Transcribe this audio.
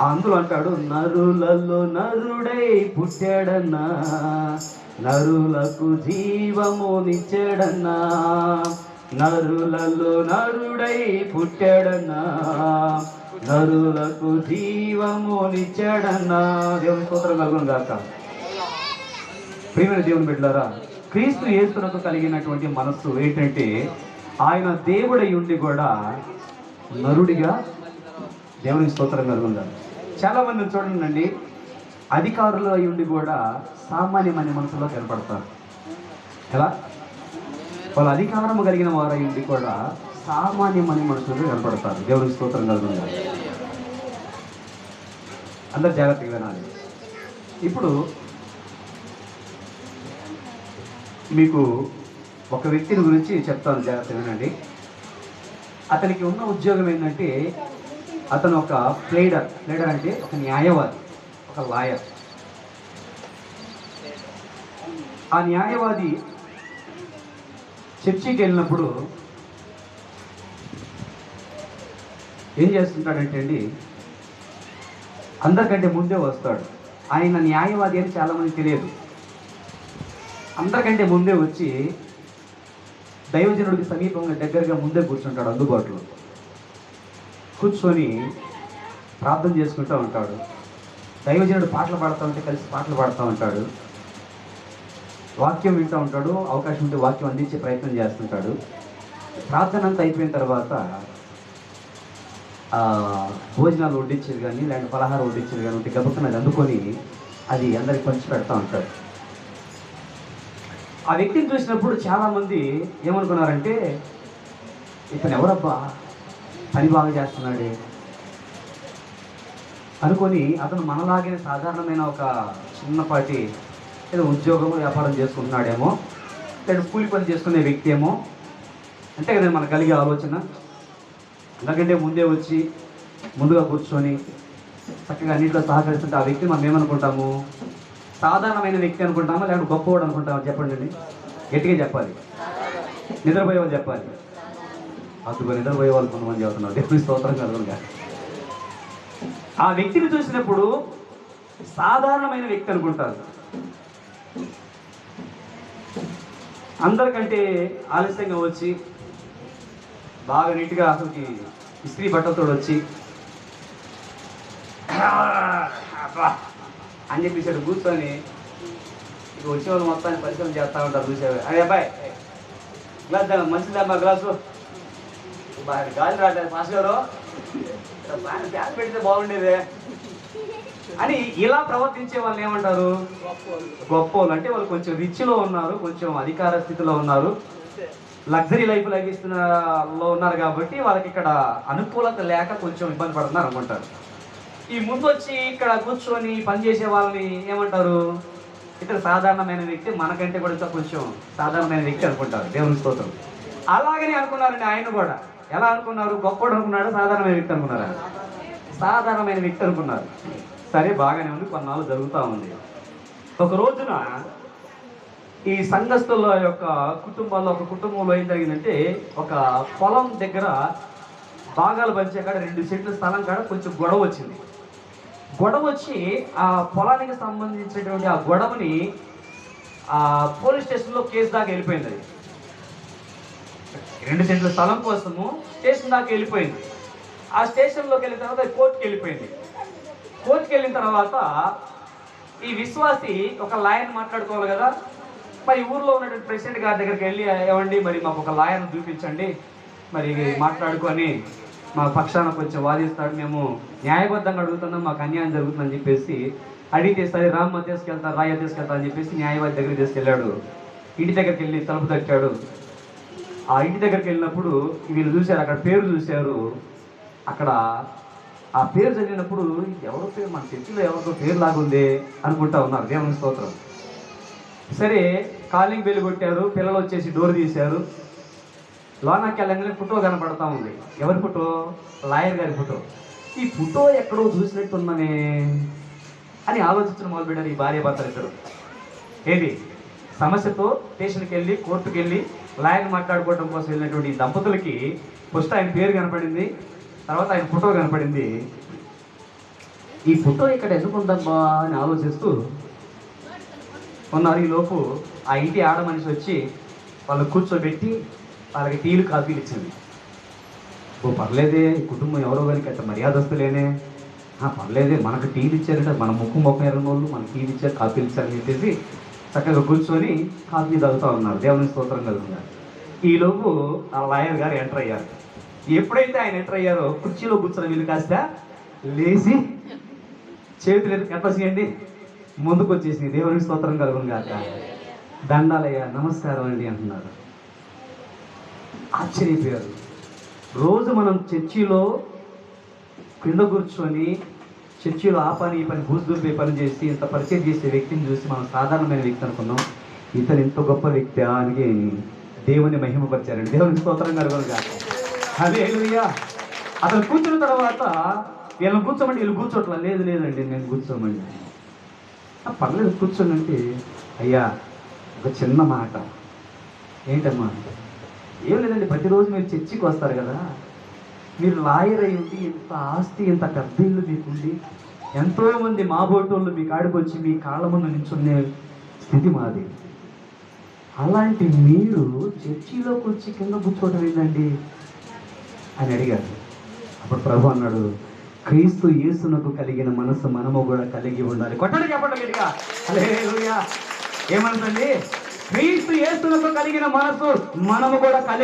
అందులో అంటాడు నరులలో నరుడై పుట్టాడన్నా నరులకు జీవమునిచ్చాడన్నా నరులలో నరుడై పుట్టాడన్నా నరులకు జీవమునిచ్చాడన్నా దేవుని స్తోత్రం కలుగును గాక. ప్రియమైన దేవుని బిడ్డలారా క్రీస్తు యేసునకు కలిగినటువంటి మనస్సు ఏంటంటే ఆయన దేవుడై ఉండి కూడా నరుడిగా దేవుని స్తోత్రం కలుగుందా చాలా మంది చూడండి అధికారులు అయి ఉండి కూడా సామాన్యమైన మనసులో కనపడతారు. ఎలా? వాళ్ళు అధికారము కలిగిన వారై ఉండి కూడా సామాన్యమైన మనుషులు కనపడతారు. దేవుని స్తోత్రం కలుగుతుంది అందరు జాగ్రత్తగా వినాలి. ఇప్పుడు మీకు ఒక వ్యక్తిని గురించి చెప్తాను జాగ్రత్త వినండి. అతనికి ఉన్న ఉద్యోగం ఏంటంటే అతను ఒక ప్లేడర్. ప్లేడర్ అంటే ఒక న్యాయవాది ఒక లాయర్. ఆ న్యాయవాది చర్చికి వెళ్ళినప్పుడు ఏం చేస్తుంటాడంటే అండి అందరికంటే ముందే వస్తాడు. ఆయన న్యాయవాది అని చాలామంది తెలియదు. అందరికంటే ముందే వచ్చి దైవజనుడికి సమీపంగా దగ్గరగా ముందే కూర్చుంటాడు అందుబాటులో. కూర్చొని ప్రార్థన చేసుకుంటూ ఉంటాడు. దైవజనుడు పాటలు పాడుతూ ఉంటే కలిసి పాటలు పాడుతూ ఉంటాడు. వాక్యం వింటూ ఉంటాడు. అవకాశం ఉంటే వాక్యం అందించే ప్రయత్నం చేస్తుంటాడు. ప్రార్థన అంతా అయిపోయిన తర్వాత భోజనాలు వడ్డించేది కానీ లేదంటే పలహారం వడ్డించేది కానీ ఉంటే గబుక్కున అది అందుకొని అది అందరికి పంచి పెడతా ఉంటాడు. ఆ వ్యక్తిని చూసినప్పుడు చాలామంది ఏమనుకున్నారంటే ఇతను ఎవరబ్బా? పని బాగా చేస్తున్నాడే. అనుకొని అతను మనలాగే సాధారణమైన ఒక చిన్నపాటి ఏదో ఉద్యోగం వ్యాపారం చేసుకుంటున్నాడేమో లేదా కూలి పని చేసుకునే వ్యక్తి ఏమో అంటే కదా మనకు కలిగే ఆలోచన. ఎందుకంటే ముందే వచ్చి ముందుగా కూర్చొని చక్కగా అన్నింటిలో సహకరిస్తుంటే ఆ వ్యక్తి మనం ఏమనుకుంటాము? సాధారణమైన వ్యక్తి అనుకుంటామా? లేకపోతే గొప్పవాడు అనుకుంటామా? చెప్పండి గట్టిగా చెప్పాలి. నిద్రపోయేవాళ్ళు చెప్పాలి. అందుకు నిద్రపోయే వాళ్ళు కొంతమంది చదువుతున్నారు. దేవుని స్తోత్రం కలుగునుగా ఆ వ్యక్తిని చూసినప్పుడు సాధారణమైన వ్యక్తి అనుకుంటారు. అందరికంటే ఆలస్యంగా వచ్చి బాగా నీట్గా అసలుకి ఇస్త్రీ బట్టలతో వచ్చి అని చెప్పేసి కూర్చొని ఇక వచ్చే వాళ్ళు మొత్తాన్ని పరిశ్రమ చేస్తా ఉంటారు చూసేవారు. అరే అబ్బాయి గ్లాస్ మంచిదే మంచిదమ్మా గ్లాసు? గాలి రాలేదు మాస్ గారు. బాగా పెడితే బాగుండేదే. అని ఇలా ప్రవర్తించే వాళ్ళు ఏమంటారు? గొప్ప వాళ్ళు అంటే వాళ్ళు కొంచెం రిచ్లో ఉన్నారు కొంచెం అధికార స్థితిలో ఉన్నారు. లగ్జరీ లైఫ్ లభిస్తున్న లో ఉన్నారు కాబట్టి వాళ్ళకి ఇక్కడ అనుకూలత లేక కొంచెం ఇబ్బంది పడుతున్నారు అనుకుంటారు. ఈ ముందు వచ్చి ఇక్కడ కూర్చొని పనిచేసే వాళ్ళని ఏమంటారు? ఇక్కడ సాధారణమైన వ్యక్తి మనకంటే కూడా కొంచెం సాధారణమైన వ్యక్తి అనుకుంటారు. దేవుని స్తోత్రం. అలాగనే అనుకున్నారండి ఆయన కూడా. ఎలా అనుకున్నారు? గొప్పడు అనుకున్నాడు? సాధారణమైన వ్యక్తి అనుకున్నారా? సాధారణమైన వ్యక్తి అనుకున్నారు. సరే బాగానే ఉంది. కొన్నాళ్ళు జరుగుతూ ఉంది. ఒక రోజున ఈ సంఘస్థుల యొక్క కుటుంబాల్లో ఒక కుటుంబంలో ఏం జరిగిందంటే ఒక పొలం దగ్గర భాగాలు పంచే కాడ రెండు సెంట్ల స్థలం కాడ కొంచెం గొడవ వచ్చింది. గొడవ వచ్చి ఆ పొలానికి సంబంధించినటువంటి ఆ గొడవని ఆ పోలీస్ స్టేషన్లో కేసు దాకా వెళ్ళిపోయింది అది. రెండు సెంట్ల స్థలం కోసము స్టేషన్ దాకా వెళ్ళిపోయింది. ఆ స్టేషన్లోకి వెళ్ళిన తర్వాత కోర్టుకి వెళ్ళిపోయింది. కోర్టుకి వెళ్ళిన తర్వాత ఈ విశ్వాసి ఒక లాయర్ మాట్లాడుకోవాలి కదా. మరి ఊర్లో ఉన్నటువంటి ప్రెసిడెంట్ గారి దగ్గరికి వెళ్ళి ఏమండి మరి మాకు ఒక లాయర్ని చూపించండి. మరి మాట్లాడుకొని మా పక్షాన కొంచెం వాదిస్తాడు. మేము న్యాయబద్ధంగా అడుగుతున్నాం మాకు అన్యాయం జరుగుతుందని చెప్పేసి అడిగితే సరే రామ్మ తీసుకెళ్తా రాయ తీసుకెళ్తా అని చెప్పేసి న్యాయవాది దగ్గరికి తీసుకెళ్ళాడు. ఇంటి దగ్గరికి వెళ్ళి తలుపు తట్టాడు. ఆ ఇంటి దగ్గరికి వెళ్ళినప్పుడు వీళ్ళు చూశారు అక్కడ పేరు చూశారు. అక్కడ ఆ పేరు చదివినప్పుడు ఎవరో పేరు మన చర్చిలో ఎవరితో పేరు లాగుంది అనుకుంటా ఉన్నారు దేవుని స్తోత్రం. సరే కాలింగ్ బెల్ కొట్టారు పిల్లలు వచ్చేసి డోర్ తీశారు. లోనాకి వెళ్ళగానే ఫోటో కనపడతా ఉంది. ఎవరి ఫోటో? లాయర్ గారి ఫోటో. ఈ ఫోటో ఎక్కడో చూసినట్టుందనే అని ఆలోచించడం మొదలుపెట్టారు ఈ భార్య భర్తలు ఇద్దరు ఏది? సమస్యతో స్టేషన్కి వెళ్ళి కోర్టుకి వెళ్ళి లాయన్ మాట్లాడుకోవడం కోసం వెళ్ళినటువంటి ఈ దంపతులకి ఫస్ట్ ఆయన పేరు కనపడింది తర్వాత ఆయన ఫోటో కనపడింది. ఈ ఫోటో ఇక్కడ ఎందుకు ఉందబ్బా అని ఆలోచిస్తూ ఉన్నారు ఈలోపు లోపు ఆ ఇంటి ఆడ మనిషి వచ్చి వాళ్ళు కూర్చోబెట్టి వాళ్ళకి టీలు కాఫీలు ఇచ్చింది. ఓ పర్లేదే కుటుంబం ఎవరో కానీ అంత మర్యాదస్తులేనే. పర్లేదే మనకు టీలు ఇచ్చారంటే మన ముక్కు మొక్క ఎర్రని వాళ్ళు మనకి టీలు ఇచ్చారు కాఫీలు ఇచ్చారని చెప్పేసి చక్కగా కూర్చొని కాఫీ తాగుతూ ఉన్నారు. దేవుని స్తోత్రం కలుగుతున్నారు ఈలోపు ఆ లాయర్ గారు ఎంటర్ అయ్యారు. ఎప్పుడైతే ఆయన ఎంటర్ అయ్యారో కుర్చీలో కూర్చున్న వీళ్ళు కాస్త లేచి చేతులు ఎత్తి ఎట్లా చేయండి. ముందుకు వచ్చేసి దేవుని స్తోత్రం కలుగును కాక దండాలయ్యా నమస్కారం అండి అంటున్నారు. ఆశ్చర్యపోయారు. రోజు మనం చర్చిలో కింద కూర్చొని చర్చిలో ఆ పని ఈ పని బూజు పని చేసి ఇంత పరిచయం చేసే వ్యక్తిని చూసి మనం సాధారణమైన వ్యక్తి అనుకున్నాం. ఇతను ఇంత గొప్ప వ్యక్తి అని దేవుని మహిమపరిచారండి. దేవుని స్తోత్రం కలుగునుగా. అదే అతను కూర్చున్న తర్వాత వీళ్ళని కూర్చోమంటే వీళ్ళు కూర్చోట్లా? లేదు లేదండి నేను కూర్చోమండి. పర్లేదు కూర్చోండి అంటే అయ్యా ఒక చిన్న మాట. ఏంటమ్మా? ఏం లేదండి ప్రతిరోజు మీరు చర్చికి వస్తారు కదా. మీరు లాయర్ అయి ఉండి ఇంత ఆస్తి ఇంత పెద్ద ఇల్లు మీకుండి ఎంతో మంది మా బోటోళ్ళు మీ కాడికి వచ్చి మీ కాళ్ళ ముందు నించునే స్థితి మాది. అలాంటి మీరు చర్చిలోకి వచ్చి కింద కూర్చోవటం ఏంటండి అని అడిగారు. అప్పుడు ప్రభు అన్నాడు క్రీస్తు యేసునకు కలిగిన మనసు మనము కూడా కలిగి ఉండాలి. కొట్టండి చెప్పండి గట్టిగా. హల్లెలూయా. క్రీస్తు యేసునకు కలిగిన మనసు మనము కూడా కలిగి